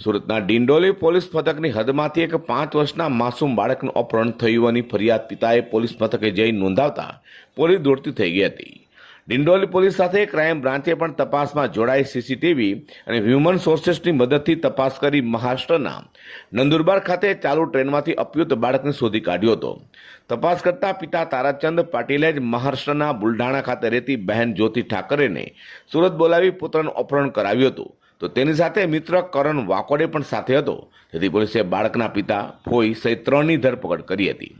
સુરતના ડિંડોલી પોલીસ મથકની હદમાંથી એક પાંચ વર્ષના માસૂમ બાળકનું અપહરણ થયું હોવાની ફરિયાદ પિતાએ પોલીસ મથકે જઈ નોંધાવતા પોલીસ દોડતી થઈ ગઈ હતી. ડિંડોલી પોલીસ સાથે ક્રાઇમ બ્રાન્ચે પણ તપાસમાં જોડાઈ સીસીટીવી અને હ્યુમન સોર્સેસની મદદથી તપાસ કરી મહારાષ્ટ્રના નંદુરબાર ખાતે ચાલુ ટ્રેનમાંથી અપયુત બાળકને શોધી કાઢ્યો હતો. તપાસ કરતા પિતા તારાચંદ પાટીલે જ મહારાષ્ટ્રના બુલઢાણા ખાતે રહેતી બહેન જ્યોતિ ઠાકરેને સુરત બોલાવી પુત્રનું અપહરણ કરાવ્યું હતું. તો તેની સાથે મિત્ર કરણ વાકોડે પણ સાથે હતો. તેથી પોલીસે બાળકના પિતા, ફોઈ સહિત ત્રણની ધરપકડ કરી હતી.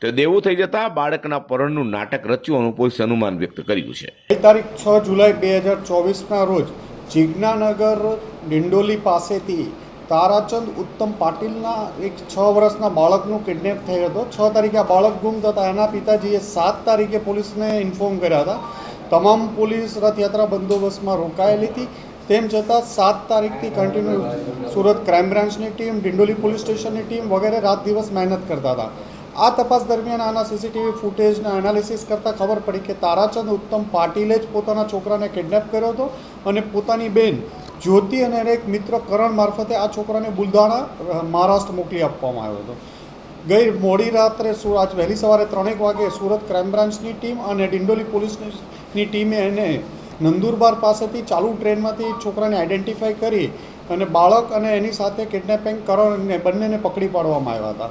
તો દેવું થઈ જતા બાળકના પરણનું નાટક રચ્યું પોલીસે અનુમાન વ્યક્ત કર્યું છે. તારીખ છ જુલાઈ બે હજાર ચોવીસના રોજ જિજ્ઞાનગર ડિંડોલી પાસેથી તારાચંદ ઉત્તમ પાટીલના એક છ વર્ષના બાળકનું કિડનેપ થયો હતો. છ તારીખે આ બાળક ગુમ થતા એના પિતાજીએ સાત તારીખે પોલીસને ઇન્ફોર્મ કર્યા હતા. તમામ પોલીસ રથયાત્રા બંદોબસ્તમાં રોકાયેલી હતી. તેમ છતાં સાત તારીખથી કન્ટિન્યુ સુરત ક્રાઇમ બ્રાન્ચની ટીમ, ડિંડોલી પોલીસ સ્ટેશનની ટીમ વગેરે રાત દિવસ મહેનત કરતા હતા. આ તપાસ દરમિયાન આના સીસીટીવી ફૂટેજના એનાલિસિસ કરતાં ખબર પડી કે તારાચંદ ઉત્તમ પાટીલે જ પોતાના છોકરાને કિડનેપ કર્યો હતો અને પોતાની બેન જ્યોતિ અને એક મિત્ર કરણ મારફતે આ છોકરાને બુલધાણા મહારાષ્ટ્ર મોકલી આપવામાં આવ્યો હતો. ગઈ મોડી રાત્રે આજ વહેલી સવારે ત્રણેક વાગે સુરત ક્રાઇમ બ્રાન્ચની ટીમ અને ડિંડોલી પોલીસની ટીમે એને નંદુરબાર પાસેથી ચાલુ ટ્રેનમાંથી છોકરાને આઈડેન્ટિફાઈ કરી અને બાળક અને એની સાથે કિડનેપિંગ કરણને બંનેને પકડી પાડવામાં આવ્યા હતા.